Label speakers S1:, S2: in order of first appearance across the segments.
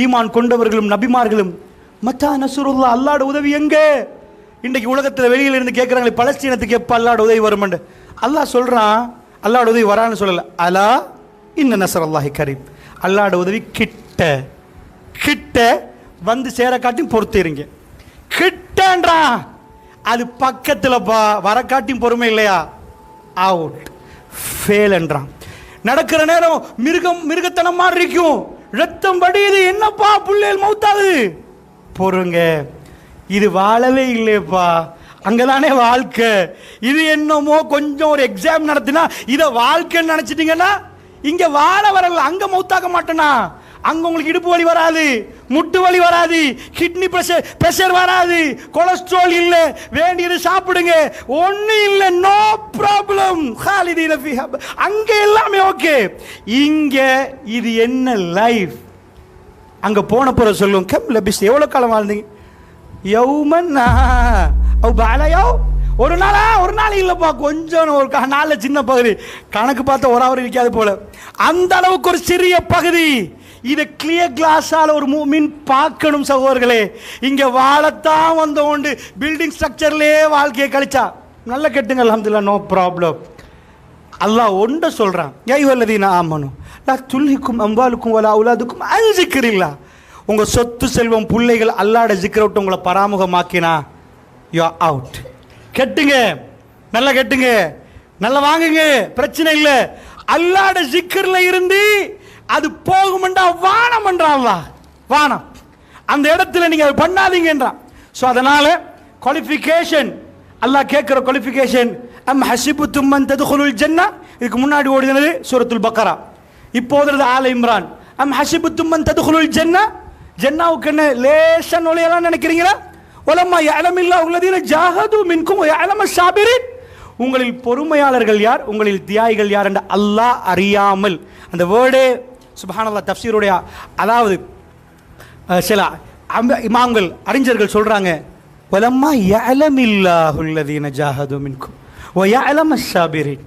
S1: ஈமான் கொண்டவர்களும் நபிமார்களும் மச்சா நசுருல்லா அல்லாட உதவி எங்கே? இன்றைக்கு உலகத்தில் வெளியில் இருந்து கேட்குறாங்களே பலஸ்தீனத்துக்கு எப்போ அல்லாட உதவி வருமெண்டு அல்லாஹ் சொல்கிறான் அல்லாட உதவி வரான்னு சொல்லலை. அலா இன்ன நசர் அல்லாஹி கரீம். அல்லாட உதவி கிட்ட கிட்ட வந்து சேர காட்டியும் பொறுத்து இருங்க கிட்டன்றான் அது பக்கத்தில் பா வர காட்டியும் பொறுமை இல்லையா? அவுட் ஃபேல் என்றான். நடக்கிற நேரம் மிருகம் மிருகத்தனம் மாதிரி இருக்கும். ரத்தம் வடியுது. என்னப்பா புள்ளைகள் மௌத்தாகுது பொறுங்க. இது வாழவே இல்லையப்பா. அங்கதானே வாழ்க்கை. இது என்னமோ கொஞ்சம் ஒரு எக்ஸாம் நடத்தினா இதை வாழ்க்கைன்னு நினச்சிட்டிங்கன்னா இங்கே வாழ வரல. அங்கே மௌத்தாக்க மாட்டேனா? அங்க உங்களுக்கு இடுப்பு வலி வராது முட்டு வலி வராது கிட்னி பிரஷர் பிரஷர் வராது. கொலஸ்ட்ரால் இல்ல வேண்டியது சாப்பிடுங்க. ஒண்ணு இல்ல நோ ப்ராப்ளம் ஹாலிதீன ஃபீஹா. அங்க எல்லாமே ஓகே. இங்க இது என்ன லைஃப் அங்க போன பிறகு சொல்லும் கம் லபிஸ் எவ்வளவு காலம் வாழ்ந்தீங்க? யௌமன்னா அவ பாலையோ ஒரு நாளா? ஒரு நாள் இல்லைப்பா. கொஞ்சம் ஒரு நாளில் சின்ன பகுதி. கணக்கு பார்த்தா ஒரு அவர் இருக்காது போல. அந்த அளவுக்கு ஒரு சிறிய பகுதி. இதை கிளியர் கிளாஸால் ஒரு மீன் பார்க்கணும் சகோதரர்களே. இங்கே வாழத்தான் வந்த உண்டு பில்டிங் ஸ்ட்ரக்சர்லேயே வாழ்க்கையை கழிச்சா. நல்ல கெட்டுங்க அல்ஹம்துலில்லாஹ் நோ ப்ராப்ளம் அல்லாஹ் ஒன்றை சொல்றான் நான் ஆமனும் லா துல்லிக்கும் அம்பாலுக்கும் வலா அவுலாதுக்கும் அஞ்சிக்கிறீங்களா உங்கள் சொத்து செல்வம் பிள்ளைகள் அல்லாட ஜிக்கிர விட்டு உங்களை பராமுகமாக்கினா யூ அவுட் கெட்டுங்க நல்லா கெட்டுங்க. நல்லா வாங்குங்க பிரச்சனை இல்லை. அல்லாட ஜிக்கரில் இருந்து அது போகுமெண்டா வானம் என்றான் வானம். அந்த இடத்துல நீங்க அதை பண்ணாதீங்கன்றான் ஸோ அதனால குவாலிஃபிகேஷன் அல்லாஹ் கேட்குற குவாலிஃபிகேஷன் அம் ஹசிபு தும்மன் ததுகுலுல் ஜன்னா? இதுக்கு முன்னாடி ஓடினது சூரத்துல் பக்கரா. இப்போது ஆல இம்ரான். அம் ஹசிபு தும்மன் ததுகுலுல் ஜன்னா? ஜன்னாவுக்கு என்ன லேசா நுழையலாம் நினைக்கிறீங்களா? ஒலம்மா யலமில்லா உள்ளதீன ஜாஹது மின்கும் யலம சாபிரின் உங்களில் பொறுமையாளர்கள் யார்? உங்களில் தியாகிகள் யார்? என்று அல்லாஹ் அறியாமல் அந்த வேர்டே சுபஹானல்லாஹ் தப்சீருடைய அதாவது சில அம்ப- இமாம்கள் அறிஞர்கள் சொல்கிறாங்க வலம்மா யலமில்லாஹுல்லதீன ஜாஹது மின்கும். ஓ யலம் சாபிரின்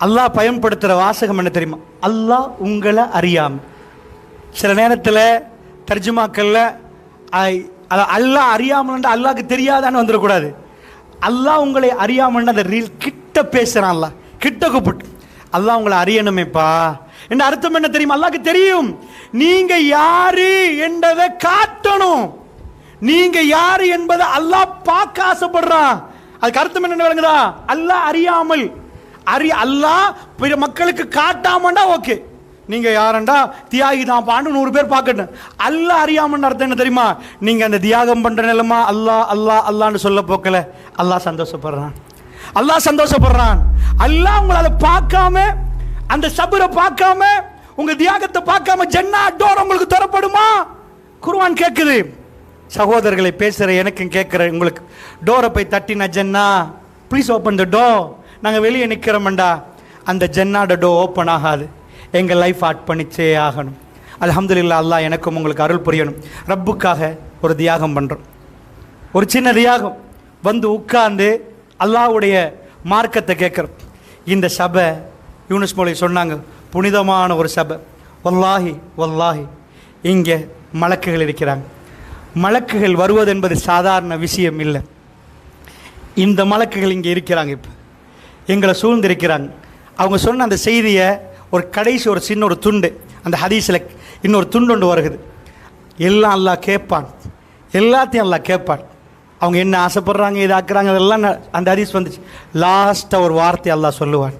S1: அல்லாஹ் பயன்படுத்துகிற வாசகம் என்ன தெரியுமா? அல்லாஹ் உங்களை அறியாம. சில நேரத்தில் தர்ஜுமாக்கல்ல அல்லாஹ் அறியாமல் அல்லாவுக்கு தெரியாதான்னு வந்துடக்கூடாது அல்லாஹ் உங்களை அறியாமல் அந்த ரீல் கிட்ட பேசுகிறான் அல்லாஹ். கிட்ட கூப்பிட்டு அல்லாஹ் உங்களை அறியணுமேப்பா. என்ற அர்த்தம் என்ன தெரியுமா? அல்லாக்கு தெரியும். நீங்க யாரு என்றதை காட்டணும். நீங்க யாரு என்பதை அல்லாஹ் பார்க்க ஆசைப்படுறான் அதுக்கு அர்த்தம் என்ன விளங்குதா? அல்லாஹ் அறியாமல். அறி அல்லாஹ் பிற மக்களுக்கு காட்டாமண்டா ஓகே. நீங்க யாரண்டா? தியாகி தான் பாண்டு நூறு பேர் பார்க்கட்டும். அல்லாஹ் அறியாமன்னு அர்த்தம் என்ன தெரியுமா? நீங்க அந்த தியாகம் பண்ற நிலமா அல்லாஹ் அல்லாஹ் அல்லாஹ்னு சொல்ல போக்கல. அல்லாஹ் சந்தோஷப்படுறான். அல்லாஹ் சந்தோஷப்படுறான். அல்லாஹ் உங்களை அதை பார்க்காம அந்த சபரை பார்க்காம உங்க தியாகத்தை பார்க்காம ஜன்னா டோர் உங்களுக்கு தரப்படுமா? குருவான் கேட்குது சகோதரர்களை பேசுகிற எனக்கும் கேட்குற உங்களுக்கு டோரை போய் தட்டின ஜன்னா ப்ளீஸ் ஓப்பன் த டோ நாங்கள் வெளியே நிற்கிறோம்டா அந்த ஜன்னாட டோ ஓப்பன் ஆகாது. எங்கள் லைஃப் ஆட் பண்ணிச்சே ஆகணும். அல்ஹம்துலில்லாஹ் அல்லாஹ் எனக்கும் உங்களுக்கு அருள் புரியணும். ரப்புக்காக ஒரு தியாகம் பண்ணுறோம் ஒரு சின்ன தியாகம். வந்து உட்கார்ந்து அல்லாவுடைய மார்க்கத்தை கேட்குறோம் இந்த சபை யூனிஸ் மொழி சொன்னாங்க புனிதமான ஒரு சபை. வல்லாஹி வல்லாஹி. இங்கே மலக்குகள் இருக்கிறாங்க. மலக்குகள் வருவது என்பது சாதாரண விஷயம் இல்லை. இந்த மலக்குகள் இங்கே இருக்கிறாங்க இப்போ. எங்களை சூழ்ந்திருக்கிறாங்க. அவங்க சொன்ன அந்த செய்தியை ஒரு கடைசி ஒரு சின்ன ஒரு துண்டு அந்த ஹதீஸில் இன்னொரு துண்டு ஒன்று வருகுது. எல்லாம் அல்லாஹ் கேட்பான். எல்லாத்தையும் அல்லாஹ் கேட்பான். அவங்க என்ன ஆசைப்படுறாங்க இதாக்குறாங்க இதெல்லாம் அதெல்லாம் அந்த ஹதீஸ் வந்துச்சு. லாஸ்ட்டாக ஒரு வார்த்தை அல்லாஹ் சொல்லுவான்.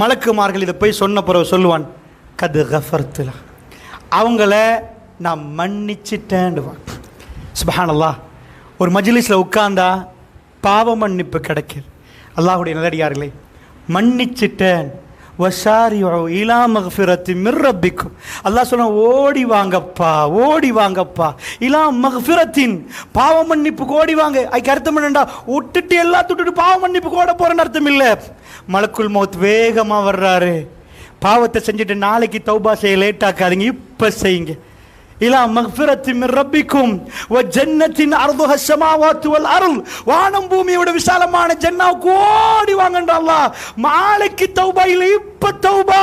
S1: மலக்குமார்கள் இதை போய் சொன்ன பிறகு சொல்லுவான் கது கஃபர்த்துலா அவங்கள நான் மன்னிச்சிட்டேன்டுவான். சுபஹானல்லா. ஒரு மஜ்லிஸில் உட்கார்ந்தா பாவ மன்னிப்பு கிடைக்குது அல்லாஹுடைய நல்லடியார்களே மன்னிச்சிட்டேன். வசாரியோ இலா மகஃபிரத்தி மிர்ரப்பிக்கும் அல்லாஹ் சொன்ன ஓடி வாங்கப்பா ஓடி வாங்கப்பா. இலா மகஃபிரத்தின் பாவ மன்னிப்புக்கு ஓடி வாங்க. அதுக்கு அர்த்தம் என்னண்டா விட்டுட்டு எல்லா துட்டுட்டு பாவ மன்னிப்புக்கு ஓட போறேன்னு அர்த்தம் இல்லை. மலக்குள் மௌத் வேகமாக வர்றாரு. பாவத்தை செஞ்சுட்டு நாளைக்கு தௌபா செய்ய லேட் ஆக்காதீங்க இப்போ செய்யுங்க. இலா மக்ஃபிரத்தி மின் ரப்பிக்கும் வ ஜன்னத்தின் அர்துஹ ஸமாவாத்து வல் அருள் வானம் பூமியோட விசாலமான ஜன்னாவுக்கு ஓடி வாங்கன்ற அல்லாஹ் மாலைக்கு தௌபா இல்ல இப்ப தௌபா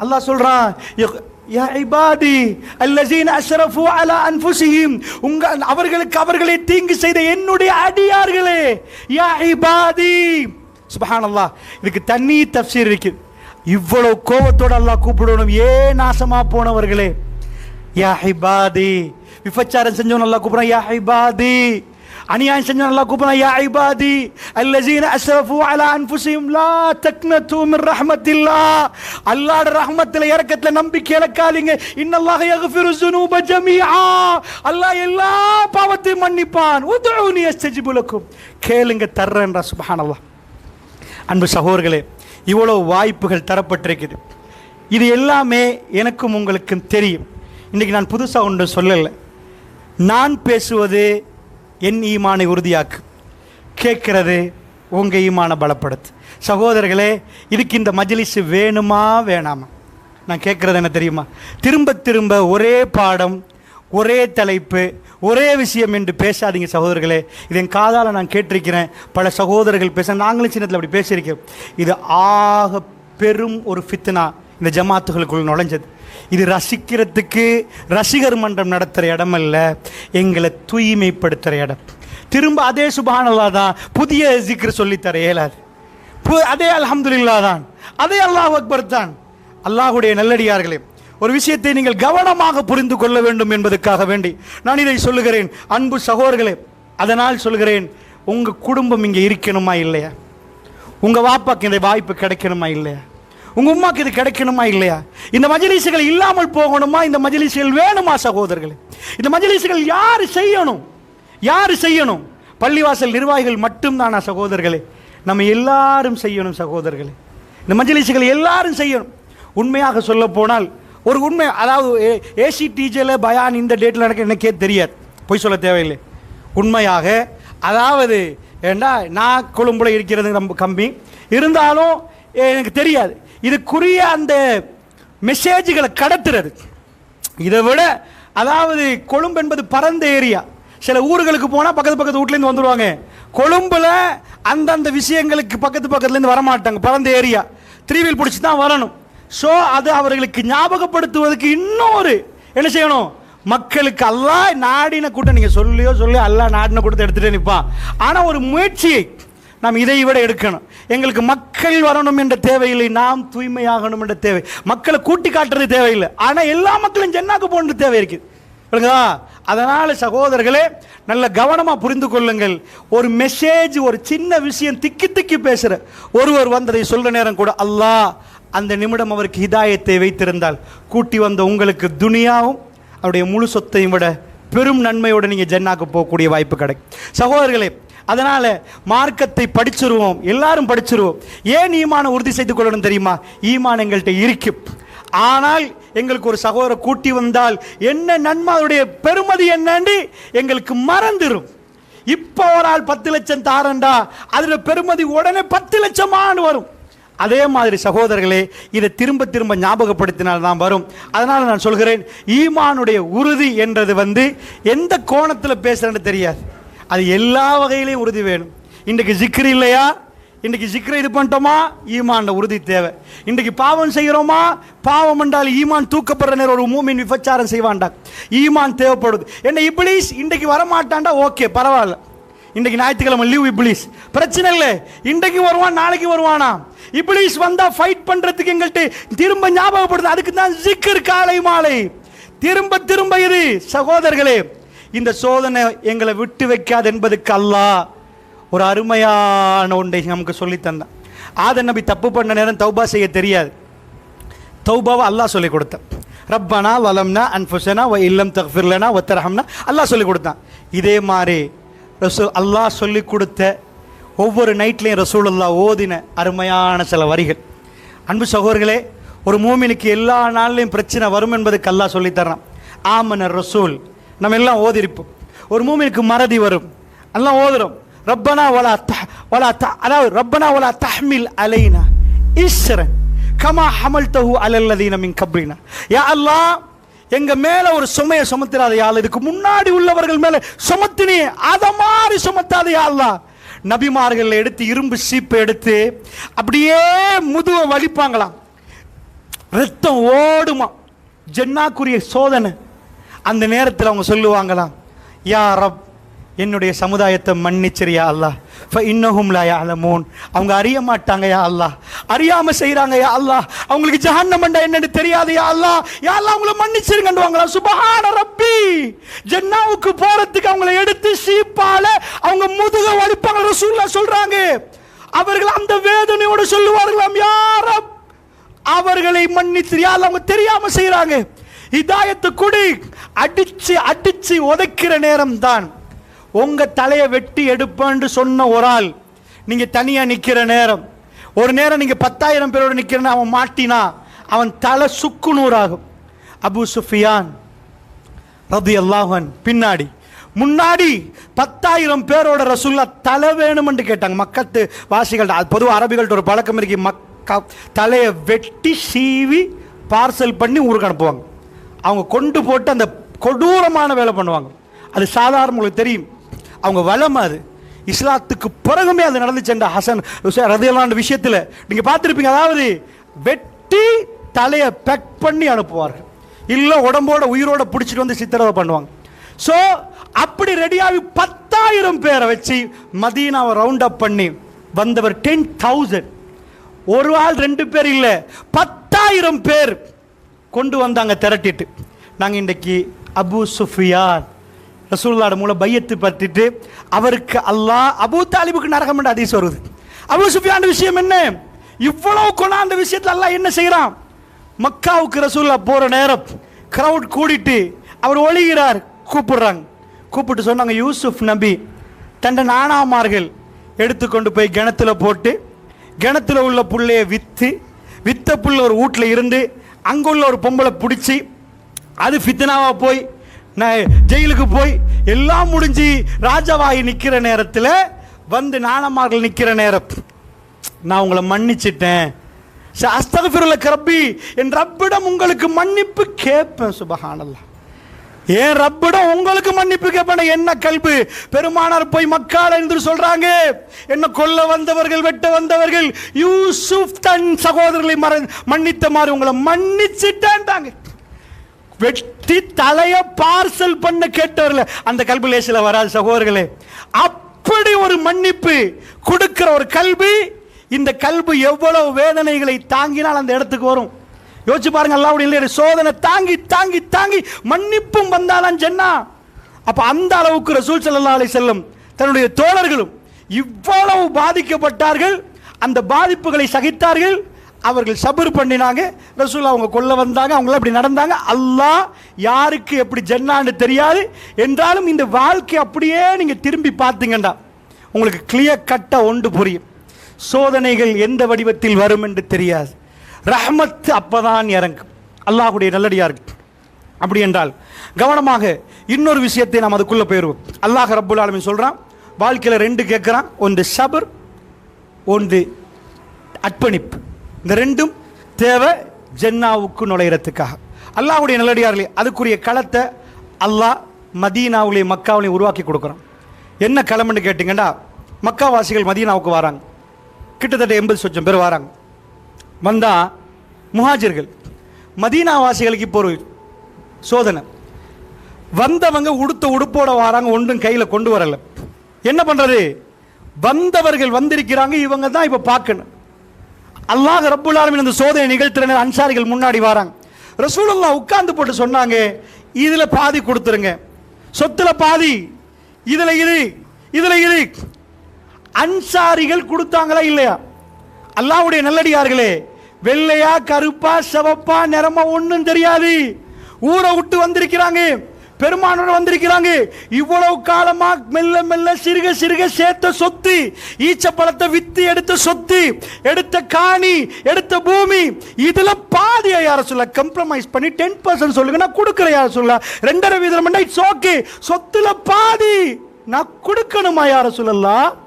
S1: அல்லாஹ் சொல்றான் ய- யா இபாதி அல்லஸீன அஸ்ரஃபு அலா அன்ஃபுஸிஹிம் உங்க அவர்களுக்கு அவர்களை தீங்கு செய்த என்னுடைய அடியார்களே யா இபாதி சுப்ஹானல்லாஹ் இதுக்கு தண்ணி தப்சீர் இருக்குது இவ்வளவு கோபத்தோடு அல்லாஹ் கூப்பிடணும் ஏன் நாசமா போனவர்களே யா இபாதி விபச்சாரம் செஞ்சவன் அல்லாஹ் கூப்பிடுறான் யா இபாதி அநியாயம் செஞ்சவன் அல்லாஹ் கூப்பிடுறான் யா இபாதி அல்லஸீன அஸ்ரஃபு அலா அன்ஃபுஸிஹிம் லா தக்னது மின் ரஹ்மத்தில்லாஹ் அல்லாஹ்வுடைய ரஹ்மத்துல இறக்கத்துல நம்பிக்கை இழக்காதீங்க இன்னல்லாஹ் யக்ஃபிரு ஸுனூப ஜமீஆ அல்லாஹ் எல்லா பாவத்தையும் மன்னிப்பான் உதுஊனி அஸ்தஜிபு லக்கும் கேளுங்க தர்றேன்றா சுப்ஹானல்லாஹ் அன்பு சகோதரர்களே இவ்வளோ வாய்ப்புகள் தரப்பட்டிருக்குது. இது எல்லாமே எனக்கும் உங்களுக்கும் தெரியும். இன்றைக்கி நான் புதுசாக ஒன்று சொல்லலை. நான் பேசுவது என் ஈமானை உறுதியாக்கு. கேட்கிறது உங்கள் ஈமானை பலப்படுத்து. சகோதரர்களே இதுக்கு இந்த மஜ்லிஸு வேணுமா வேணாமா? நான் கேட்குறது என்ன தெரியுமா? திரும்ப திரும்ப ஒரே பாடம் ஒரே தலைப்பு ஒரே விஷயம் என்று பேசாதீங்க சகோதரர்களே. இது என் காதால் நான் கேட்டிருக்கிறேன். பல சகோதரர்கள் பேச நாங்களும் சின்னத்தில் அப்படி பேசியிருக்கோம் இது ஆக பெரும் ஒரு ஃபித்னா. இந்த ஜமாத்துகளுக்குள் நுழைஞ்சது. இது ரசிக்கிறதுக்கு ரசிகர் மன்றம் நடத்துகிற இடமல்ல எங்களை தூய்மைப்படுத்துகிற இடம். திரும்ப அதே சுபானல்லா தான் புதிய ஜிக்ர் சொல்லித்தர இயலாது. பு- அதே அல்ஹம்துலில்லாஹ் தான் அதே அல்லாஹ் அக்பர் தான். அல்லாஹ்வுடைய நல்லடியார்களே ஒரு விஷயத்தை நீங்கள் கவனமாக புரிந்து கொள்ள வேண்டும் என்பதற்காக வேண்டி நான் இதை சொல்லுகிறேன். அன்பு சகோதரர்களே அதனால் சொல்கிறேன் உங்கள் குடும்பம் இங்கே இருக்கணுமா இல்லையா? உங்கள் வாப்பாக்கு இந்த வாய்ப்பு கிடைக்கணுமா இல்லையா? உங்க உமாக்கு இது கிடைக்கணுமா இல்லையா? இந்த மஜிலிசுகள் இல்லாமல் போகணுமா? இந்த மஜிலிசுகள் வேணுமா சகோதரர்களே? இந்த மஜிலிசுகள் யார் செய்யணும்? யார் செய்யணும்? பள்ளிவாசல் நிர்வாகிகள் மட்டும்தானா சகோதரர்களே? நம்ம எல்லாரும் செய்யணும் சகோதரர்களே. இந்த மஜிலிசுகள் எல்லாரும் செய்யணும். உண்மையாக சொல்ல போனால் ஒரு உண்மை அதாவது ஏசி டீச்சரில் பயான் இந்த டேட்டில் நடக்க எனக்கே தெரியாது. பொய் சொல்ல தேவையில்லை. உண்மையாக அதாவது ஏண்டா நான் கொழும்புல இருக்கிறது ரொம்ப கம்மி இருந்தாலும் எனக்கு தெரியாது. இதுக்குரிய அந்த மெசேஜ்களை கடத்துறது. இதை விட அதாவது கொழும்பு என்பது பரந்த ஏரியா. சில ஊர்களுக்கு போனால் பக்கத்து பக்கத்து வீட்லேருந்து வந்துடுவாங்க கொழும்பில் அந்தந்த விஷயங்களுக்கு பக்கத்து பக்கத்துலேருந்து வரமாட்டாங்க. பரந்த ஏரியா. த்ரீவீல் பிடிச்சி தான் வரணும். ஸோ அது அவர்களுக்கு ஞாபகப்படுத்துவதற்கு இன்னொரு என்ன செய்யணும்? மக்களுக்கு அல்லாஹ் நாடின கூட்டம் நீங்கள் சொல்லியோ சொல்லி அல்லாஹ் நாடின கூட்டத்தை எடுத்துகிட்டே நிற்பான் ஆனால் ஒரு முயற்சியை நாம் இதை விட எடுக்கணும். எங்களுக்கு மக்கள் வரணும் என்ற தேவையில்லை நாம் தூய்மையாகணும் என்ற தேவை. மக்களை கூட்டி காட்டுறது தேவையில்லை. ஆனால் எல்லா மக்களும் ஜென்னாக்கு போன்ற தேவை இருக்குது புரியுங்களா அதனால் சகோதரர்களே நல்ல கவனமாக புரிந்து கொள்ளுங்கள். ஒரு மெசேஜ் ஒரு சின்ன விஷயம் திக்கி திக்கி பேசுகிற ஒருவர் வந்ததை சொல்கிற நேரம் கூட அல்லாஹ் அந்த நிமிடம் அவருக்கு ஹிதாயத்தை வைத்திருந்தால் கூட்டி வந்த உங்களுக்கு துனியாவும் அவருடைய முழு சொத்தையும் விட பெரும் நன்மையோடு நீங்கள் ஜென்னாக்கு போகக்கூடிய வாய்ப்பு கிடைக்கும். சகோதரர்களே அதனால் மார்க்கத்தை படிச்சிருவோம் எல்லாரும் படிச்சிருவோம். ஏன் ஈமான உறுதி செய்து கொள்ளணும் தெரியுமா? ஈமான் எங்கள்கிட்ட இருக்கு ஆனால் எங்களுக்கு ஒரு சகோதரர் கூட்டி வந்தால் என்ன நன்மை அதனுடைய பெருமதி என்னன்னு எங்களுக்கு மறந்துடும் இப்போ ஒரு ஆள் பத்து லட்சம் தாரண்டா அதில் பெருமதி உடனே பத்து லட்சமானு வரும். அதே மாதிரி சகோதரர்களே இதை திரும்ப திரும்ப ஞாபகப்படுத்தினால் தான் வரும். அதனால் நான் சொல்கிறேன் ஈமானுடைய உறுதி என்றது வந்து எந்த கோணத்தில் பேசுகிறேன்னு தெரியாது. அது எல்லா வகையிலையும் உறுதி வேணும். இன்றைக்கு ஜிக்ரு இல்லையா? இன்றைக்கு ஜிக்ரை இது பண்ணிட்டோமா? ஈமான் உறுதி தேவை. இன்றைக்கு பாவம் செய்கிறோமா? பாவம் என்றால் ஈமான் தூக்கப்படுற நேரம் ஒரு மூமின் விபச்சாரம் செய்வான்டா. ஈமான் தேவைப்படுது. என்ன இப்ளீஸ் இன்றைக்கு வரமாட்டான்டா ஓகே பரவாயில்ல. இன்றைக்கு ஞாயிற்றுக்கிழமை லீவ் இப்ளீஸ். பிரச்சனை இல்லை. இன்றைக்கு வருவான் நாளைக்கு வருவானா? இப்ளீஸ் வந்தால் ஃபைட் பண்ணுறதுக்கு எங்கள்கிட்ட திரும்ப ஞாபகப்படுது. அதுக்கு தான் ஜிக்கர் காலை மாலை. திரும்ப திரும்ப இது. சகோதரர்களே இந்த சோதனை எங்களை விட்டு வைக்காது என்பதுக்கு அல்லாஹ் ஒரு அருமையான ஒன்றை நமக்கு சொல்லி தந்தான். ஆதன் நபி தப்பு பண்ண நேரம் தௌபா செய்ய தெரியாது. தௌபாவை அல்லாஹ் சொல்லி கொடுத்தான். ரப்பனா வலம்னா அன்ஃபுசனா ஒ இல்லம் தஃபிர்லனா ஒத்தரஹம்னா அல்லாஹ் சொல்லி கொடுத்தான். இதே மாதிரி ரசூல் அல்லாஹ் சொல்லி கொடுத்த ஒவ்வொரு நைட்லேயும் ரசூல் அல்லா ஓதின அருமையான சில வரிகள். அன்பு சகோதரர்களே ஒரு மூமினுக்கு எல்லா நாள்லையும் பிரச்சனை வரும் என்பதுக்கு அல்லாஹ் சொல்லித் தர்றான். ஆமன ரசூல் நம்ம எல்லாம் ஓதிருப்போம். ஒரு மூமினுக்கு மறதி வரும். எல்லாம் ஓதுறோம். ரப்பனா வலா தஹ் வலா த அதாவது ரப்பனா வலா தஹ்மில் அலைனா ஈஸ்வரன் கமா ஹமல்தஹு அலல்லதீன மின் கப்ரினா. யா அல்லாஹ் எங்க மேல ஒரு சுமையை சுமத்திராத யா இதுக்கு முன்னாடி உள்ளவர்கள் மேல சுமத்தினே அத மாதிரி சுமத்தாத யா நபிமார்கள் எடுத்து இரும்பு சீப்பை எடுத்து அப்படியே முதுவை வலிப்பாங்களாம். ரத்தம் ஓடுமா ஜென்னாக்குரிய சோதனை. அந்த நேரத்தில் அவங்க சொல்லுவாங்களாம் யா ரப் என்னுடைய சமுதாயத்தை மன்னிச்சிரியா அல்லாஹ். ஃப இன்னஹும் லா யஅலமூன். அவங்க அறிய மாட்டாங்க யா அல்லாஹ். அறியாமல் செய்கிறாங்க யா அல்லாஹ். அவங்களுக்கு ஜஹன்னமண்டா என்னன்னு தெரியாது யா அல்லாஹ். யா அல்லா அவங்கள மன்னிச்சிருங்கன்னுவாங்களா? சுபஹான ரப்பி. ஜன்னாவுக்கு போகிறதுக்கு அவங்கள எடுத்து சீப்பால அவங்க முதுக வலிப்பாங்க. ரசூல்லா சொல்கிறாங்க அவர்கள் அந்த வேதனையோடு சொல்லுவார்களாம் யா ரப் அவர்களை மன்னித்து யார் அவங்க தெரியாமல் செய்கிறாங்க இதாயத்து குடி. அடிச்சு அடிச்சு உதைக்கிற நேரம் தான் உங்க தலையை வெட்டி எடுப்பேன்னு சொன்ன ஒரு ஆள் நீங்க தனியா நிக்கிற நேரம். ஒரு நேரம் நீங்க பத்தாயிரம் பேரோட நிக்கிறனா அவன் மாட்டினா அவன் தலை சுக்குநூறாகும். அபு சுஃபியான் ரதி அல்லாஹன் பின்னாடி. முன்னாடி பத்தாயிரம் பேரோட ரசுல்லா தலை வேணும்னு கேட்டாங்க. மக்கத்து வாசிகள்கிட்ட அது பொதுவாக அரபிகள்கிட்ட ஒரு பழக்கம் இருக்கு. மக்கா தலையை வெட்டி சீவி பார்சல் பண்ணி ஊருக்கு அனுப்புவாங்க. அவங்க கொண்டு போட்டு அந்த கொடூரமான வேலை பண்ணுவாங்க. அது சாதாரண உங்களுக்கு தெரியும். அவங்க வளம் அது. இஸ்லாத்துக்கு பிறகுமே அது நடந்துச்சு ஹசன் ரதியல்லான விஷயத்தில். நீங்கள் பார்த்துருப்பீங்க அதாவது வெட்டி தலையை பெக் பண்ணி அனுப்புவார்கள். இல்லை உடம்போட உயிரோட பிடிச்சிட்டு வந்து சித்திரவதை பண்ணுவாங்க. ஸோ அப்படி ரெடியாகி பத்தாயிரம் பேரை வச்சு மதீனாவை ரவுண்ட் அப் பண்ணி வந்தவர் டென் தௌசண்ட் ஒரு ஆள் ரெண்டு பேர் இல்லை பத்தாயிரம் பேர் கொண்டு வந்தாங்க திரட்டிட்டு. நாங்கள் இன்றைக்கி அபு சுஃபியான். ரசூல்லாட மூலம் பையத்து பற்றிட்டு அவருக்கு அல்லாஹ் அபு தாலிபுக்கு நரகம் என்ற அதிசயம் வருது. அபு சுஃபியான் விஷயம் என்ன? இவ்வளவு கொண்டா அந்த விஷயத்தில் அல்லாஹ் என்ன செய்கிறான் மக்காவுக்கு ரசூல்லா போகிற நேரம் கிரவுட் கூடிட்டு அவர் ஒழிகிறார் கூப்பிடுறாங்க. கூப்பிட்டு சொன்னாங்க யூசுப் நபி தண்ட நாணாமார்கள் எடுத்துக்கொண்டு போய் கிணத்துல போட்டு கிணத்துல உள்ள புள்ளைய விற்று வித்த புள்ள ஒரு வீட்டில் இருந்து அங்குள்ள ஒரு பொம்பளை பிடிச்சி அது ஃபித்னாவாக போய் நான் ஜெயிலுக்கு போய் எல்லாம் முடிஞ்சு ராஜாவாகி நிற்கிற நேரத்தில் வந்து நாணமார்கள் நிற்கிற நேரம். நான் உங்களை மன்னிச்சிட்டேன். அஸ்தகபிருல கரப்பி என் ரப்பிடம் உங்களுக்கு மன்னிப்பு கேட்பேன் சுபஹானல்லா. ஏன் ரப்பிடம் உங்களுக்கு மன்னிப்பு கேட்பேன். என்ன கல்பு? பெருமானார் போய் மக்கால் என்று சொல்றாங்க என்ன கொல்ல வந்தவர்கள் வெட்ட வந்தவர்கள் யூசுப் தன் சகோதரர்களை மற மன்னித்த மாதிரி உங்களை மன்னிச்சிட்டேன்டாங்க வெட்டி தலைய பார்சல் பண்ண கேட்டவர்கள அந்த கல்வி வராது சகோதரர்களே. அப்படி ஒரு மன்னிப்பு கொடுக்கிற ஒரு கல்வி இந்த கல்வி எவ்வளவு வேதனைகளை தாங்கினால் அந்த இடத்துக்கு வரும். யோசிச்சு பாருங்க அல்லாவுடைய சோதனை தாங்கி தாங்கி தாங்கி மன்னிப்பும் வந்தாலும் சென்னா அப்ப அந்த அளவுக்கு ரசூல் ஸல்லல்லாஹு செல்லும் தன்னுடைய தோழர்களும் இவ்வளவு பாதிக்கப்பட்டார்கள் அந்த பாதிப்புகளை சகித்தார்கள் அவர்கள் சபர் பண்ணினாங்க. ரசூல் அவங்க கொல்ல வந்தாங்க அவங்கள அப்படி நடந்தாங்க. அல்லாஹ் யாருக்கு எப்படி ஜென்னான்னு தெரியாது. என்றாலும் இந்த வாழ்க்கை அப்படியே நீங்கள் திரும்பி பார்த்தீங்கண்டா உங்களுக்கு கிளியர் கட்டாக ஒன்று புரியும். சோதனைகள் எந்த வடிவத்தில் வரும் என்று தெரியாது. ரஹமத்து அப்பதான் இறங்கும். அல்லாஹ்டைய நல்லடியாக இருக்கு அப்படி என்றால் கவனமாக இன்னொரு விஷயத்தை நாம் அதுக்குள்ளே போயிடுவோம். அல்லாஹ் ரபுல் ஆலமின் சொல்கிறான் வாழ்க்கையில் ரெண்டு கேட்குறான். ஒன்று சபர் ஒன்று அர்ப்பணிப்பு. இந்த ரெண்டும் தேவை ஜென்னாவுக்கு நுழையிறதுக்காக. அல்லாவுடைய நல்லடியார்களே அதுக்குரிய களத்தை அல்லாஹ் மதீனாவுலையும் மக்காவிலையும் உருவாக்கி கொடுக்குறான் என்ன களம்னு கேட்டிங்கன்னா மக்காவாசிகள் மதீனாவுக்கு வராங்க. கிட்டத்தட்ட எண்பது சொச்சம் பேர் வராங்க. வந்தால் முஹாஜர்கள் மதீனாவாசிகளுக்கு இப்போ ஒரு சோதனை. வந்தவங்க உடுத்த உடுப்போட வராங்க ஒன்றும் கையில் கொண்டு வரல. என்ன பண்ணுறது வந்தவர்கள் வந்திருக்கிறாங்க இவங்க தான் இப்போ பார்க்கணும். அல்லாஹ் ரப்புல் ஆலமீன் அந்த சோதனை நிகழ்த்துற அன்சாரிகள் முன்னாடி வராங்க. ரசூலெல்லாம் உட்கார்ந்து போட்டு சொன்னாங்க இதில் பாதி கொடுத்துருங்க. சொத்தில் பாதி இதில் இது இதில் இது. அன்சாரிகள் கொடுத்தாங்களா இல்லையா? அல்லாவுடைய நல்லடியார்களே வெள்ளையா கருப்பா செவப்பா நிறமா ஒன்றும் தெரியாது. ஊரை விட்டு வந்திருக்கிறாங்க. பெருமானோட வந்திருக்கிறாங்க. இவ்வளவு காலமா மெல்ல மெல்ல சிறுக சிறுக சேர்த்த சொத்து ஈச்சப்பழத்தை வித்து எடுத்த சொத்து எடுத்த காணி எடுத்த பூமி இதுல பாதியை யார சொல்ல? கம்ப்ரமைஸ் பண்ணி டென் பர்சன்ட் சொல்லுங்க நான் கொடுக்குறேன் யார சொல்ல? ரெண்டரை வீதம் இட்ஸ் ஓகே சொத்துல பாதி நான் கொடுக்கணுமா யார சொல்லலாம்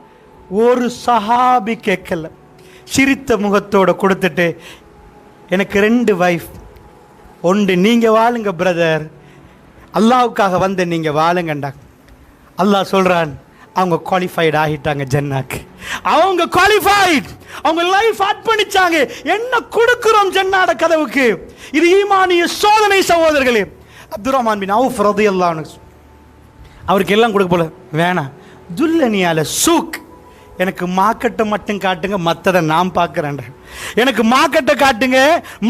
S1: ஒரு சஹாபி கேட்கல. சிரித்த முகத்தோட கொடுத்துட்டு எனக்கு ரெண்டு வைஃப் ஒன்று நீங்கள் வாழுங்க பிரதர் அல்லாவுக்காக வந்து நீங்கள் வாழுங்கண்டா. அல்லாஹ் சொல்கிறான் அவங்க குவாலிஃபைடு ஆகிட்டாங்க ஜன்னாக்கு. அவங்க குவாலிஃபைட் அவங்க லைஃப் அர்ப்பணிச்சாங்க என்ன கொடுக்குறோம் ஜன்னாட கதவுக்கு? இது ஈமானிய சோதனை சகோதரர்களே. அப்துல் ரஹ்மான் பின் அவுஃப் ரதி அவருக்கு எல்லாம் கொடுக்க போல. வேணாம் துல்லனியால சூக். எனக்கு மாக்கெட்டை மட்டும் காட்டுங்க மற்றதை நான் பார்க்குறேன் எனக்கு மாக்கெட்டை காட்டுங்க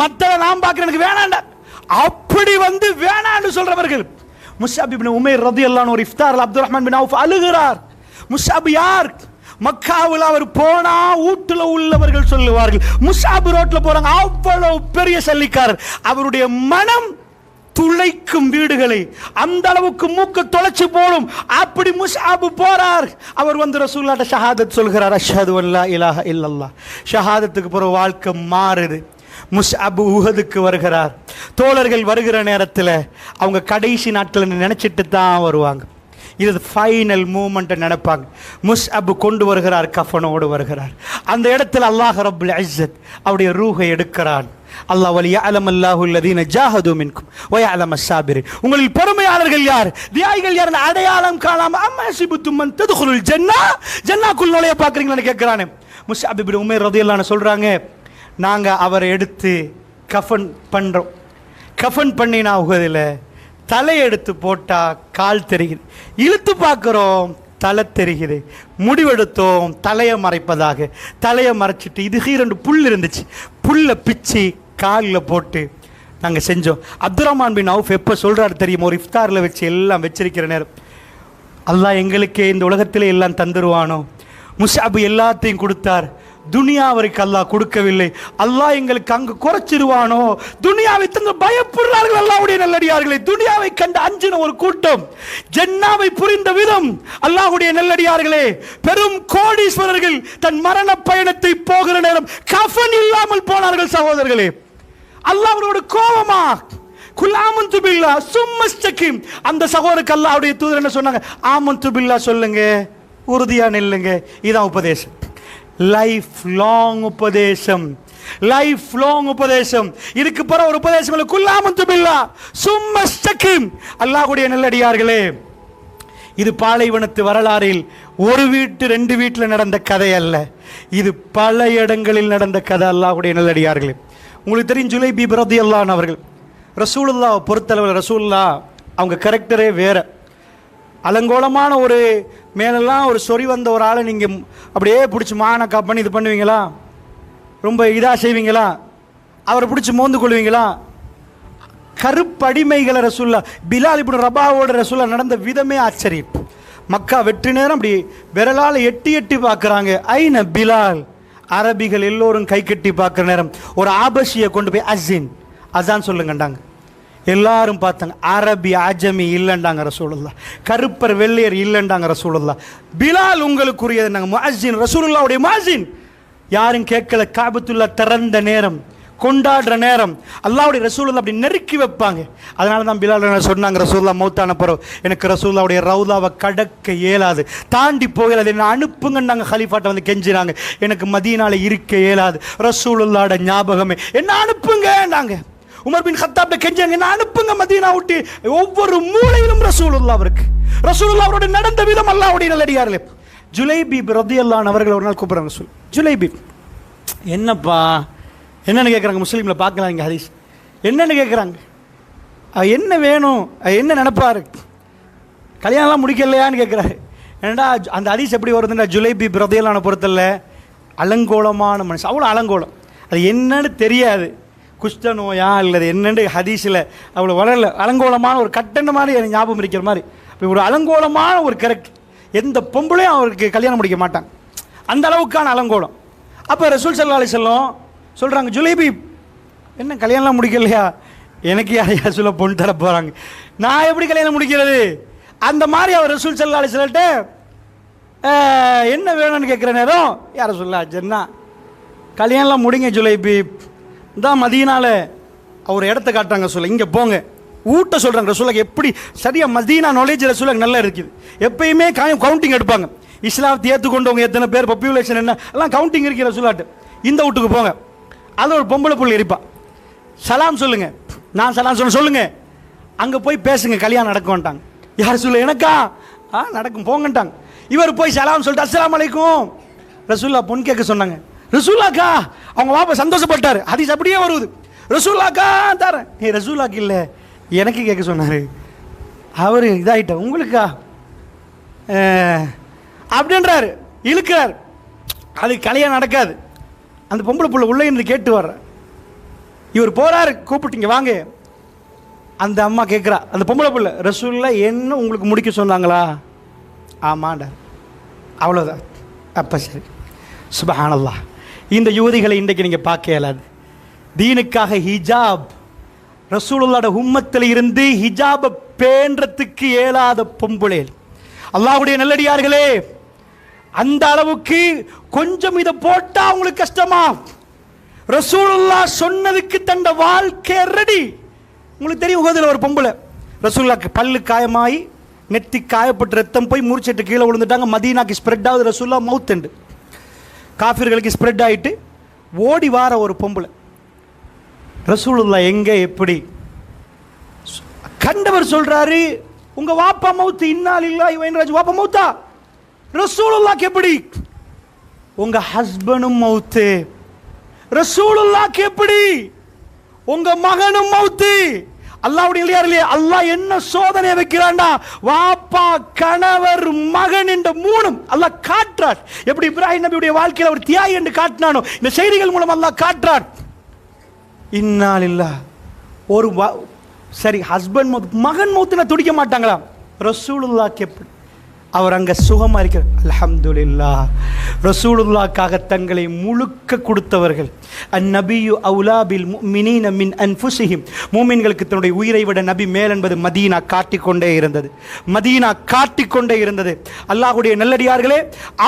S1: மற்றதை நான் பார்க்குறேன். எனக்கு வேணாண்டா. அப்படி வந்து வேணான்னு சொல்றவர்கள். முஷாப் இப்னு உமைர் அல்லான் ஒரு இஃப்தார் அப்துல் ரஹ்மான் பின் அவுஃப் அழுகிறார். முஷாப் யார்? மக்காவில் அவர் போனா ஊட்டில் உள்ளவர்கள் சொல்லுவார்கள். முஷாப் ரோட்ல போறாங்க அவ்வளவு பெரிய சல்லிக்காரர். அவருடைய மனம் துளைக்கும் வீடுகளை அந்த அளவுக்கு மூக்கு தொலைச்சு போலும் அப்படி முஷாபு போறார். அவர் வந்து ரசூல்லாட்ட ஷஹாதத் சொல்கிறார் அஷாது அல்லா இலாஹ இல்லல்லா ஷஹாதத்துக்கு பிறகு வாழ்க்கை மாறுது. முஸ்அப் உஹதுக்கு வருகிறார். தோழர்கள் வருகிற நேரத்தில் அவங்க கடைசி நாட்கள் நினச்சிட்டு தான் வருவாங்க. இது ஃபைனல் மூமெண்ட்டை நினைப்பாங்க. முஸ்அப் கொண்டு வருகிறார் கஃபனோடு வருகிறார். அந்த இடத்துல அல்லாஹ் ரபுல் அஜத் அவருடைய ரூஹை எடுக்கிறான். அல்லாஹ் வலி அலம் அல்லாஹு லதீன ஜாஹது மின்கும் ஒய அலம் அஸ்ஸாபிரின் உங்களில் பொறுமையாளர்கள் யார்? தியாகிகள் யார்? அடையாளம் காணாம அம்மா சிபுத்துமன் ததுகுருள் ஜன்னா ஜன்னாக்குள் நுழைய பார்க்குறீங்களான்னு கேட்குறானே. முஸ்அப் இப்னு உமைர் ரதியல்லாஹு சொல்கிறாங்க நாங்கள் அவரை எடுத்து கஃபன் பண்ணுறோம் கஃபன் பண்ணினா உகதில் தலை எடுத்து போட்டால் கால் தெரியுது. இழுத்து பார்க்குறோம் தலை தெரியுது. முடிவெடுத்தோம் தலையை மறைப்பதாக. தலையை மறைச்சிட்டு இது ரெண்டு புல் இருந்துச்சு. புல்லை பிச்சு காலில் போட்டு நாங்கள் செஞ்சோம். அப்துரமான் பின் அவுஃப் எப்போ சொல்கிறாரு தெரியும்? ஒரு இஃப்தாரில் வச்சு எல்லாம் வச்சிருக்கிற நேரம். அல்லாஹ் எங்களுக்கே இந்த உலகத்திலே எல்லாம் தந்துருவானோ? முஷாபு எல்லாத்தையும் கொடுத்தார். துனியா அவருக்கு அல்லாஹ் கொடுக்கவில்லை. அல்லாஹ் எங்களுக்கு அங்கு குறைச்சிருவானோ? துனியாவை தந்து பயப்படுறார்கள் அல்லாவுடைய நல்லடியார்களை. துனியாவை கண்டு அஞ்சின ஒரு கூட்டம் ஜென்னாவை புரிந்த விதம் அல்லாஹ்வுடைய நல்லடியார்களே. பெரும் கோடீஸ்வரர்கள் தன் மரண பயணத்தை போகிற நேரம் கஃன் இல்லாமல் போனார்கள் சகோதரர்களே. அல்லாஹ் அவரோட கோபமா? குலாமந்து பில்லா சும்மஸ்தகிம் அந்த சகோதரருக்கு அல்லாஹ்வுடைய தூதர் என்ன சொன்னாங்க? ஆமந்து பில்லா சொல்லுங்க உறுதியா நில்லுங்க. இதான் உபதேசம். லைஃப் லாங் உபதேசம். லைஃப் லாங் உபதேசம். இதுக்கு பிற ஒரு உபதேசம் இல்லை. குல்லாமந்து பில்லா சும்மஸ்தகிம் அல்லாஹ்வுடைய நல்லடியார்களே இது பாலைவனத்து வரலாறில் ஒரு வீட்டு ரெண்டு வீட்டில் நடந்த கதை அல்ல. இது பல இடங்களில் நடந்த கதை அல்லாஹ்வுடைய நல்லடியார்களே. உங்களுக்கு தெரியும் ஜுலை பி பிரதி அல்லான் அவர்கள். ரசூலுல்லா பொறுத்தளவில் ரசூல்லா அவங்க கரெக்டரே வேறு. அலங்கோலமான ஒரு மேலெல்லாம் ஒரு சொறி வந்த ஒரு ஆளை நீங்கள் அப்படியே பிடிச்சி மான பண்ணி இது பண்ணுவீங்களா? ரொம்ப இதாக செய்வீங்களா? அவரை பிடிச்சி மோந்து கொள்வீங்களா? கருப்படிமைகளை ரசூல்லா பிலால் இப்படி ரபாவோட ரசூல்லா நடந்த விதமே ஆச்சரியம். மக்கா வெற்றி நேரம் அப்படி விரலால் எட்டி எட்டி பார்க்குறாங்க. ஐன பிலால்? அரபிகள் எல்லோரும் கை கட்டி பார்க்குற நேரம். ஒரு ஆபசியை கொண்டு போய் அசின் அசான் சொல்லுங்கண்டாங்க. எல்லாரும் பார்த்தாங்க. அரபி அஜமி இல்லைண்டாங்க ரசூலுல்லா கருப்பர் வெள்ளையர் இல்லைண்டாங்க ரசூலுல்லா பிலால் உங்களுக்குரியது நாங்கள் முஅஸ்ஸின் ரசூலுல்லாவுடைய மாசின் யாரும் கேட்கல காபத்துல்லா திறந்த நேரம் கொண்டாடுற நேரம். அல்லாவுடைய ரசூலுல்லா அப்படி நெருக்கி வைப்பாங்க. அதனால தான் பிலால் என்ன சொன்னாங்க ரசூல்லா மௌத்தான பிறகு எனக்கு ரசூல்லாவுடைய ரவுலாவை கடக்க இயலாது. தாண்டி போகலாது என்ன அனுப்புங்கன்னாங்க ஹலிஃபாட்டை வந்து கெஞ்சினாங்க எனக்கு மதியனால் இருக்க இயலாது. ரசூலுல்லாட ஞாபகமே என்ன அனுப்புங்க நாங்கள் உமர் பின் ஹத்தாப்ட கெஞ்சாங்க என்ன அனுப்புங்க மதீனா விட்டு. ஒவ்வொரு மூலையிலும் ரசூலுல்லா அவருக்கு. ரசூலுல்லா அவருடைய நடந்த விதம் அல்லாவுடைய நல்லடியார்களே. ஜுலைபீப் ரதியல்லான் அவர்கள் ஒரு நாள் கூப்பிட்றாங்க ரசூல். ஜுலைபி என்னப்பா? என்னன்னு கேட்குறாங்க முஸ்லீமில் பார்க்கலாம் இங்கே ஹதீஸ். என்னென்னு கேட்குறாங்க என்ன வேணும்? என்ன நினப்பாரு? கல்யாணம்லாம் முடிக்கலையான்னு கேட்குறாரு ஏன்டா அந்த ஹதீஸ் எப்படி வருதுன்னா ஜுலைபி பிரதையலான பொறுத்தல அலங்கோலமான மனுஷன். அவ்வளோ அலங்கோலம். அது என்னன்னு தெரியாது. குஷ்ட நோயா அல்லது என்னன்னு ஹதீஸில் அவ்வளோ வளரல. அலங்கோலமான ஒரு கட்டண மாதிரி எனக்கு ஞாபகம் இருக்கிற மாதிரி. இப்படி ஒரு அலங்கோலமான ஒரு கரெக்ட் எந்த பொம்பளையும் அவருக்கு கல்யாணம் முடிக்க மாட்டாங்க அந்த அளவுக்கான அலங்கோலம். அப்போ ரசூல் சல்லா அலி செல்லம் சொல்கிறாங்க ஜுலேபி என்ன கல்யாணம்லாம் முடிக்கலையா? எனக்கு யார் யார் சொல்ல பொண்ணு தர போகிறாங்க நான் எப்படி கல்யாணம் முடிக்கிறது? அந்த மாதிரி அவர் ரசூல் சல்லா அலி சொல்லிட்டு என்ன வேணும்னு கேட்குற நேரம்? யாரை சொல்லா ஜென்னா கல்யாணம்லாம் முடிங்க ஜுலேபி. தான் மதியனால் அவர் இடத்த காட்டுறாங்க சொல்ல இங்கே போங்க. ஊட்ட சொல்கிறாங்க ரசூலாக்கு எப்படி சரியாக மதீனா நாலேஜ் ரசூலாக்கு நல்லா இருக்குது. எப்பயுமே கவுண்டிங் எடுப்பாங்க. இஸ்லாத்தை ஏற்றுக்கொண்டவங்க எத்தனை பேர் பாப்புலேஷன் என்ன எல்லாம் கவுண்டிங் இருக்கிற ரசூலாட்டு இந்த வீட்டுக்கு போங்க. அது ஒரு பொம்பளை புள்ளி இருப்பா. சலாம் சொல்லுங்க. நான் சலாம் சொல்ல சொல்லுங்க. அங்கே போய் பேசுங்க கல்யாணம் நடக்கும்ட்டாங்க யார் சொல்ல எனக்கா? ஆ நடக்கும் போங்கன்ட்டாங்க. இவர் போய் சலாம் சொல்லிட்டு அஸ்லாம் அலைக்கும். ரசூல்லா பொன் கேட்க சொன்னாங்க. ரசூலாக்கா அவங்க பாப்பா சந்தோஷப்பட்டார். ஹதீஸ் அப்படியே வருது. ரசூலாக்கா தரேன். ஏ ரசூலாக்கு இல்லை. எனக்கு கேட்க சொன்னார். அவர் இதாகிட்ட உங்களுக்கா? அப்படின்றார் அப்படின்றாரு. இழுக்கிறார். அது கலையாக நடக்காது. அந்த பொம்பளை பிள்ளை உள்ளே இருந்து கேட்டு வர்ற. இவர் போகிறாரு கூப்பிட்டீங்க வாங்க. அந்த அம்மா கேட்குறா. அந்த பொம்பளை பிள்ளை ரசூல்லா என்ன உங்களுக்கு முடிக்க சொன்னாங்களா? ஆமாண்டா. அவ்வளோதான் அப்போ சரி. சுபஹானல்லா இந்த யுவதிகளை இன்றைக்கு நீங்கள் பார்க்க இயலாது. தீனுக்காக ஹிஜாப். ரசூலுல்லாட உம்மத்தில் இருந்து ஹிஜாபை பேன்றத்துக்கு இயலாத பொம்புளேல் அல்லாஹுடைய நல்லடியார்களே அந்த அளவுக்கு கொஞ்சம் இதை போட்டா உங்களுக்கு கஷ்டமா? ரசூலுல்லா சொன்னதுக்கு தண்ட வாழ்க்கை ரெடி உங்களுக்கு தெரியும் உகதில் ஒரு பொம்பளை. ரசூல்லாக்கு பல்லு காயமாயி நெத்தி காயப்பட்டு ரத்தம் போய் மூர்ச்சிட்டு கீழே விழுந்துட்டாங்க. மதீனாக்கு ஸ்ப்ரெட் ஆகுது. ரசூல்லா மவுத்துண்டு காஃபிர்களுக்கு ஸ்ப்ரெட் ஆயிட்டு ஓடி வார ஒரு பொம்பளை. ரசூலுல்லா எங்கே எப்படி? கண்டவர் சொல்கிறாரு உங்கள் வாப்பா மௌத்து இன்னால் இல்லா இவன் வாப்பா மௌத்தா? ரசூலுல்லாக்கு எப்படி? உங்கள் ஹஸ்பண்டும் மவுத்து ரசூலுல்லாக்கு எப்படி? உங்கள் மகனும் மௌத்து. அல்லாவுடைய இல்லையா இல்லையா அல்லாஹ் என்ன சோதனை வைக்கிறான்டா வாப்பா கணவர் மகன் என்ற மூணும் அல்லாஹ் காட்டுறார். எப்படி இப்ராஹிம் நபியுடைய வாழ்க்கையில் அவர் தியாகி என்று காட்டினானோ இந்த செய்திகள் மூலம் அல்லாஹ் காட்டுறார். இன்னால் இல்லை ஒரு சரி ஹஸ்பண்ட் மௌத் மகன் மௌத்துல துடிக்க மாட்டாங்களா ரசூலுல்லாக்கு எப்படி அவர் அங்கே சுகமாக இருக்கிறார் அல்ஹம்துலில்லா ரசூலுல்லாக்காக தங்களை முழுக்க கொடுத்தவர்கள் அந்நபியு அவுலாபில் மினீன மின் அன்ஃபுசிஹிம். மூமின்களுக்கு தன்னுடைய உயிரை விட நபி மேல் என்பது மதீனா காட்டிக்கொண்டே இருந்தது. மதீனா காட்டிக்கொண்டே இருந்தது. அல்லாஹுடைய நல்லடியார்களே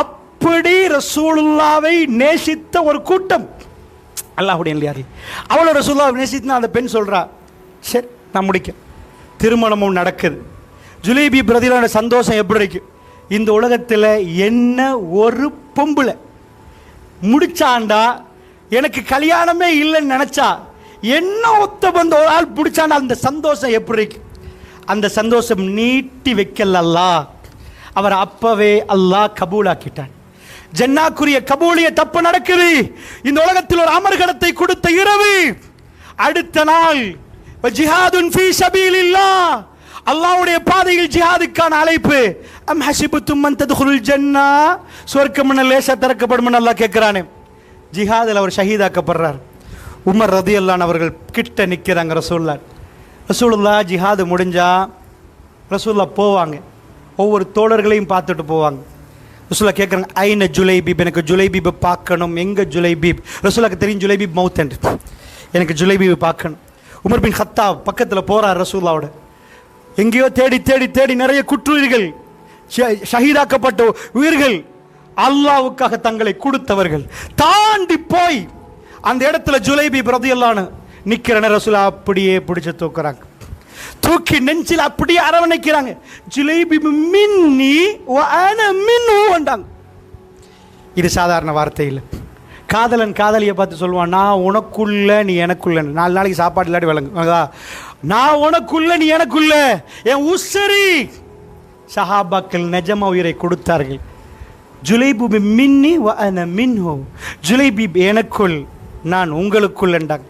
S1: அப்படி ரசூலுல்லாவை நேசித்த ஒரு கூட்டம். அல்லாஹுடைய இல்லையாரு அவ்வளோ ரசூல்லா நேசித்துனா அந்த பெண் சொல்கிறா சரி நான் முடிக்க திருமணமும் நடக்குது. ஜுலேபி பிரதிலான சந்தோஷம் எப்படி இருக்கு? இந்த உலகத்தில் என்ன ஒரு பொம்பளை முடிச்சாண்டா எனக்கு கல்யாணமே இல்லைன்னு நினச்சா என்ன ஒத்த பந்த ஒரு ஆள் பிடிச்சாண்டா அந்த சந்தோஷம் எப்படி இருக்கு? அந்த சந்தோஷம் நீட்டி வைக்கல அவர் அப்பவே அல்லாஹ் கபூலாக்கிட்டான். ஜன்னாக்குரிய கபூலிய தப்பு நடக்குது. இந்த உலகத்தில் ஒரு அமர்கடத்தை கொடுத்த இரவு. அடுத்த நாள் ஜிஹாதுன் ஃபீ சபீலில்லாஹ். அல்லாவுடைய பாதையில் ஜிஹாதுக்கான அழைப்பு. அம் ஹசிபுத்தும் மன் ததுகுல் ஜன்னா. சொர்க்கம் லேசா திறக்கப்படும் அல்லாஹ் கேட்கிறானே. ஜிஹாதில் அவர் ஷஹீதாக்கப்படுறார். உமர் ரதியல்லான் அவர்கள் கிட்ட நிற்கிறாங்க ரசூல்லா ரசூலுல்லா ஜிஹாது முடிஞ்சா ரசூல்லா போவாங்க. ஒவ்வொரு தோழர்களையும் பார்த்துட்டு போவாங்க. ரசூலா கேட்குறாங்க ஐன ஜுலைபீப்? எனக்கு ஜுலைபீபை பார்க்கணும். எங்கே ஜுலைபீப்? ரசூலாக்கு தெரியும் ஜுலைபீப் மவுத் எனக்கு ஜுலைபீபை பார்க்கணும். உமர் பின் ஹத்தா பக்கத்தில் போகிறார் ரசூல்லாவோட எங்கேயோ தேடி தேடி தேடி நிறைய குற்றுயிர்கள் ஷ- ஷஹீதாக்கப்பட்ட உயிர்கள் அல்லாவுக்காக தங்களை கொடுத்தவர்கள். தாண்டி போய் அந்த இடத்துல ஜுலைபி பிரதியல்லான்னு நிக்கிற நேரசுல அப்படியே பிடிச்சு தூக்குறாங்க. தூக்கி நெஞ்சில் அப்படியே அரவணைக்கிறாங்க. ஜிலேபி மின்னி மின்னு வந்தாங்க. இது சாதாரண வார்த்தை இல்லை காதலன் காதலியை பார்த்து சொல்லுவான் நான் உனக்குள்ள நீ எனக்குள்ள நாலு நாளைக்கு சாப்பாடு இல்லாட்டி விளங்கு நான் உனக்குள்ள நீ எனக்குள்ள. என் உசரி சஹாபாக்கள் நிஜமா உயிரை கொடுத்தார்கள். ஜுலைபு மின்னி மின்ஹோ. ஜுலைபி எனக்குள் நான் உங்களுக்குள் என்றாங்க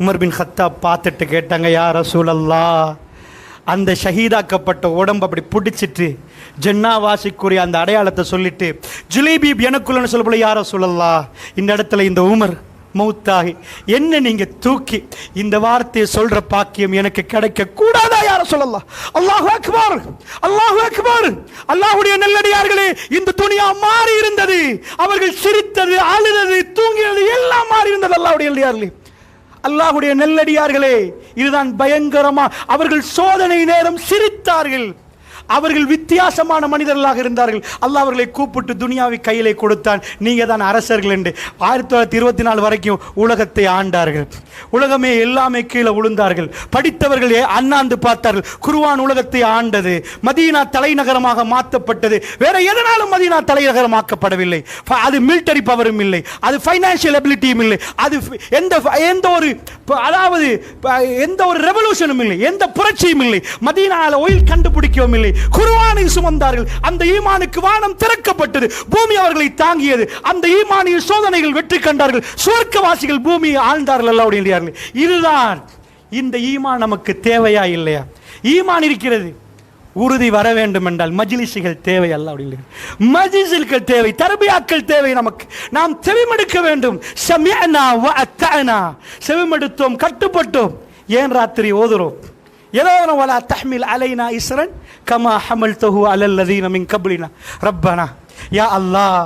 S1: உமர் பின் ஹத்தா பார்த்துட்டு கேட்டாங்க யார் ரசூலல்லா அந்த ஷஹீதாக்கப்பட்ட உடம்பு அப்படி பிடிச்சிட்டு ஜென்னாவாசிக்குரிய அந்த அடையாளத்தை சொல்லிட்டு ஜுலைபீப் எனக்குள்ளன்னு சொல்ல போல யாரோ சொல்லலா இந்த இடத்துல இந்த உமர் மௌத்தாகி. என்ன நீங்க தூக்கி இந்த வார்த்தையை சொல்ற பாக்கியம் எனக்கு கிடைக்க கூடாதா யார சொல்லலாம் அல்லாஹு அக்பர் அல்லாஹ் அக்பர். அல்லாஹுடைய நல்லடியார்களே இந்த துணியா மாறி இருந்தது. அவர்கள் சிரித்தது அழுதது தூங்கினது எல்லாம் மாறி இருந்தது அல்லாஹுடைய நல்லடியார்களே. அல்லாஹ்வுடைய நெல்லடியார்களே இதுதான் பயங்கரமா. அவர்கள் சோதனை நேரம் சிரித்தார்கள். அவர்கள் வித்தியாசமான மனிதர்களாக இருந்தார்கள். அல்லாஹ் அவர்களை கூப்பிட்டு துனியாவை கையிலே கொடுத்தான். நீங்கள் தான் அரசர்கள் என்று. ஆயிரத்தி தொள்ளாயிரத்தி இருபத்தி நாலு வரைக்கும் உலகத்தை ஆண்டார்கள். உலகமே எல்லாமே கீழே விழுந்தார்கள் படித்தவர்கள் அண்ணாந்து பார்த்தார்கள். குருவான் உலகத்தை ஆண்டது. மதீனா தலைநகரமாக மாற்றப்பட்டது. வேற எதனாலும் மதீனா தலைநகரமாக்கப்படவில்லை. அது மிலிட்டரி பவரும் இல்லை. அது ஃபைனான்சியல் எபிலிட்டியும் இல்லை. அது எந்த எந்த ஒரு அதாவது எந்த ஒரு ரெவல்யூஷனும் இல்லை. எந்த புரட்சியும் இல்லை. மதீனாவில் ஒயில் கண்டுபிடிக்கவும் இல்லை. குருவானை சுமந்தார்கள். அந்த ஈமானுக்கு வானம் திறக்கப்பட்டது. பூமி அவர்களை தாங்கியது. அந்த ஈமானிய சோதனைகள் வெற்றி கண்டார்கள். சுவர்க்கவாசிகள் பூமியை ஆழ்ந்தார்கள் அல்லாவுடைய இதுதான் இந்த ஈமான் நமக்கு தேவையா இல்லையா? ஈமான் இருக்கிறது. உறுதி வர வேண்டும் என்றால் மஜிலிசுகள் தேவை அல்ல அப்படின்னு மஜிலிசுகள் தேவை. தரபியாக்கள் தேவை நமக்கு. நாம் செவிமெடுக்க வேண்டும். சமியனா வ கட்டுப்பட்டோம். ஏன் ராத்திரி ஓதுறோம்? ஏதோ வலா தஹ்மில் அலைனா இஸ்ரன் கமா ஹமல் தொகு லதீன மின் கப்லினா ரப்பனா யா அல்லாஹ்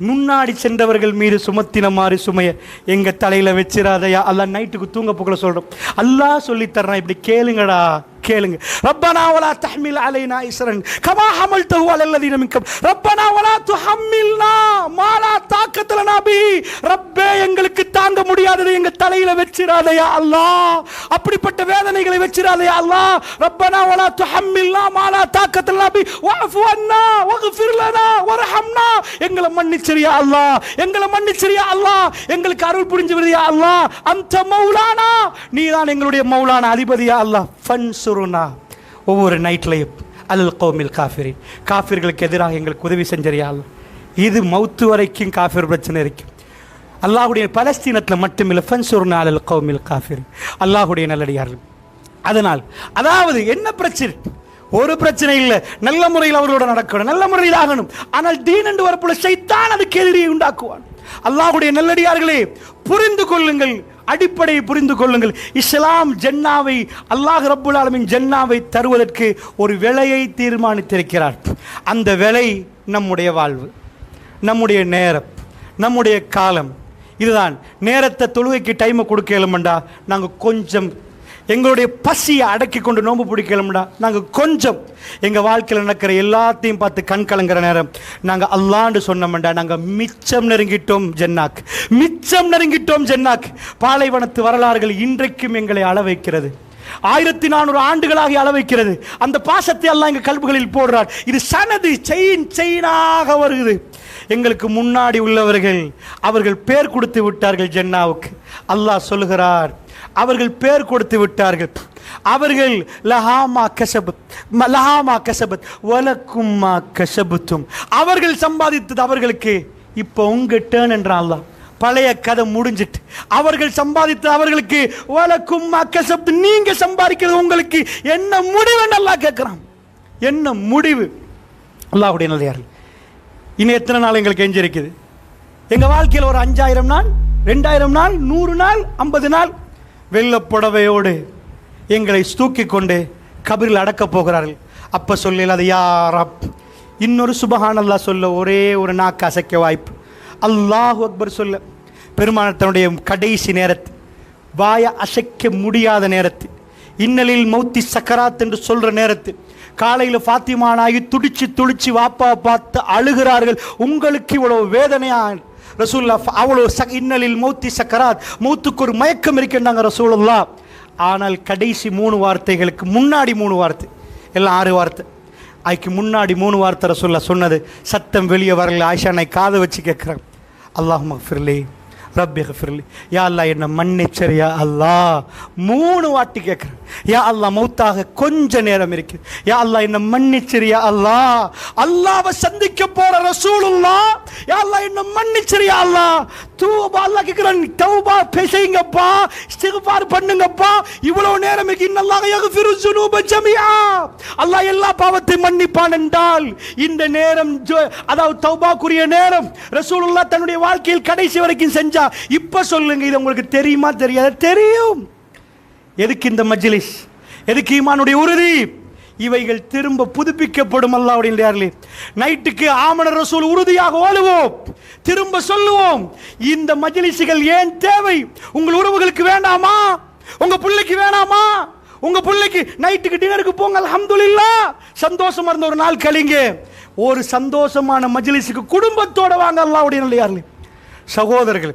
S1: முன்னாடி சென்றவர்கள் மீது சுமத்தின மாதிரி சுமைய எங்கள் தலையில் வச்சிடாதயா அல்லாஹ் நைட்டுக்கு தூங்க போகல சொல்கிறோம் அல்லாஹ் சொல்லி இப்படி கேளுங்கடா. கேளுங்க. ரப்பனா வலா தஹ்மில் அலைனா இஸ்ரன். கமா ஹமல்தஹு அலல்லதீன மின் ரப்பனா வலா துஹம்மில்னா. மாலா தாக்கத்துல நபி ரப்பே எங்களுக்கு தாங்க முடியாததை எங்க தலையில வச்சிராதயா அல்லாஹ். அப்படிப்பட்ட வேதனைகளை வச்சிராதயா அல்லாஹ். ரப்பனா வலா துஹம்மில்னா. மாலா தாக்கத்துல நபி வஃபு அன்னா வக்ஃபிர் லனா வர்ஹம்னா. எங்களை மன்னிச்சிரியா அல்லாஹ். எங்களை மன்னிச்சரியா அல்லாஹ். எங்களுக்கு அருள் புரிஞ்சு விடுயா அல்லாஹ். அந்த மௌலானா. நீதான் எங்களுடைய மௌலானா அதிபதியா அல்லாஹ். ஃபன்சுருனா. ஒவ்வொரு நைட்லையும். அல் கோமில் காஃபிரி காஃபிர்களுக்கு எதிராக எங்களுக்கு உதவி செஞ்சறியால். இது மௌத்து வரைக்கும் காஃபிர் பிரச்சனை இருக்கும் அல்லாஹுடைய பலஸ்தீனத்தில் மட்டுமில்லை ஃபன்சுருனா அல் கோமில் காஃபிரி அல்லாஹுடைய நல்லடியார்கள். அதனால் அதாவது என்ன பிரச்சனை? ஒரு பிரச்சனை இல்லை. நல்ல முறையில் அவர்களோட நடக்கணும். நல்ல முறையில் ஆகணும். ஆனால் தீன் என்று வரப்போல சைத்தான் அது கேள்வியை உண்டாக்குவான். அல்லாஹுடைய நல்லடியார்களே புரிந்து கொள்ளுங்கள். அடிப்படையை புரிந்து கொள்ளுங்கள். இஸ்லாம் ஜென்னாவை அல்லாஹ் ரப்புல் ஆலமின் ஜென்னாவை தருவதற்கு ஒரு விலையை தீர்மானித்திருக்கிறார். அந்த விலை நம்முடைய வாழ்வு நம்முடைய நேரம் நம்முடைய காலம். இதுதான். நேரத்தை தொழுகைக்கு டைமை கொடுக்க இயலுமெண்டா நாங்கள் கொஞ்சம் எங்களுடைய பசியை அடக்கி கொண்டு நோன்பு பிடிக்கலும்டா. நாங்கள் கொஞ்சம் எங்கள் வாழ்க்கையில் நடக்கிற எல்லாத்தையும் பார்த்து கண் கலங்குற நேரம். நாங்கள் அல்லாண்டு சொன்னோம்டா நாங்கள் மிச்சம் நெருங்கிட்டோம் ஜென்னாக். மிச்சம் நெருங்கிட்டோம் ஜென்னாக். பாலைவனத்து வரலாறுகள் இன்றைக்கும் எங்களை அள வைக்கிறது. ஆயிரத்தி நானூறு ஆண்டுகளாக அளவைக்கிறது அந்த பாசத்தை எல்லாம் எங்கள் கல்புகளில் போடுறார். இது சனது செயின் செயினாக வருகிறது எங்களுக்கு முன்னாடி உள்ளவர்கள் அவர்கள் பேர் கொடுத்து விட்டார்கள் ஜென்னாவுக்கு. அல்லாஹ் சொல்லுகிறார் அவர்கள் பேர் கொடுத்து விட்டார்கள். அவர்கள் லஹாமா கசபத் லஹாமா கசபத் வலக்கும்மா கசபத்தும் அவர்கள் சம்பாதித்தது அவர்களுக்கு. இப்போ உங்க டேர்ன் என்றான்லாம் பழைய கதை முடிஞ்சிட்டு. அவர்கள் சம்பாதித்து அவர்களுக்கு. வலக்கும்மா அக்கசப்து நீங்க சம்பாதிக்கிறது உங்களுக்கு. என்ன முடிவு நல்லா கேட்கிறான். என்ன முடிவு? அல்லாவுடைய நல்லதார்கள் இன்னும் எத்தனை நாள் எங்களுக்கு எஞ்சிருக்குது எங்கள் வாழ்க்கையில் ஒரு அஞ்சாயிரம் நாள் ரெண்டாயிரம் நாள் நூறு நாள் ஐம்பது நாள் வெள்ளப் புடவையோடு எங்களை தூக்கி கொண்டு கபரில் அடக்கப் போகிறார்கள். அப்போ சொல்லல அது யாரப் இன்னொரு சுபஹான் அல்லாஹ் சொல்ல ஒரே ஒரு நாக்கு அசைக்க வாய்ப்பு. அல்லாஹ் அக்பர் சொல்ல பெருமானத்தனுடைய கடைசி நேரத்து வாய அசைக்க முடியாத நேரத்து இன்னலில் மௌத்தி சக்கராத் என்று சொல்கிற நேரத்து காலையில் ஃபாத்திமானாகி துடிச்சு துடிச்சு வாப்பா பார்த்து அழுகிறார்கள். உங்களுக்கு இவ்வளவு வேதனையாக ரசூல்லா அவ்வளோ சக் இன்னலில் மௌத்தி சக்கராத் மௌத்துக்கு ஒரு மயக்கம் இருக்கின்றாங்க ரசூலுல்லா ஆனால் கடைசி மூணு வார்த்தைகளுக்கு முன்னாடி மூணு வார்த்தை எல்லாம் ஆறு வார்த்தை. அதுக்கு முன்னாடி மூணு வார்த்தை ரசூல்லா சொன்னது சத்தம் வெளியே வரல ஆயிஷா நான் காதை வச்சு கேட்குறேன் அல்லாஹ் மஃபிர்லே ரப்பி ஃபிர்லி யா அல்லா என்ன மன்னிச்சரியா அல்லாஹ் மூணு வாட்டி கேட்குறேன் யா அல்லாஹ் மௌத்தாக கொஞ்ச நேரம் இருக்கு. யா அல்லாஹ் என்ன மன்னிச்சரியா அல்லாஹ் அல்லாவை சந்திக்க போகிற ரசூலுல்லா. யா அல்லாஹ் என்ன மன்னிச்சரியா அல்லாஹ் தூபா அல்லாஹ் கேட்குறேன் தௌபா பேசுங்கப்பா இஸ்திக்பார் பண்ணுங்கப்பா. இவ்வளவு நேரம் இருக்கு. இன்னல்லாஹ் யக்ஃபிரு ஸுனூப ஜமீஆ. அல்லாஹ் எல்லா பாவத்தை மன்னிப்பான் என்றால் இந்த நேரம் ஜோ- அதாவது தௌபாக்குரிய நேரம் ரசூலுல்லாஹ் தன்னுடைய வாழ்க்கையில் கடைசி வரைக்கும் செஞ்சா இப்ப சொல்லுங்க இது உங்களுக்கு தெரியுமா தெரியாது? தெரியும். எதுக்கு இந்த மஜ்லிஸ்? எதுக்கு ஈமானுடைய உறுதி? இவைகள் திரும்ப புதுப்பிக்கப்படும் அல்லாவுடைய நைட்டுக்கு ஆமணர் ரசூல் உறுதியாக ஓடுவோம் திரும்ப சொல்லுவோம் இந்த மஜிலிசுகள் ஏன் தேவை? உங்கள் உறவுகளுக்கு வேண்டாமா? உங்க பிள்ளைக்கு வேணாமா? உங்க பிள்ளைக்கு நைட்டுக்கு டின்னருக்கு போங்க அலமதுல்லா சந்தோஷமா இருந்த ஒரு நாள் கழிங்க. ஒரு சந்தோஷமான மஜிலிசுக்கு குடும்பத்தோட வாங்க அல்லாவுடைய நல்ல சகோதரர்கள்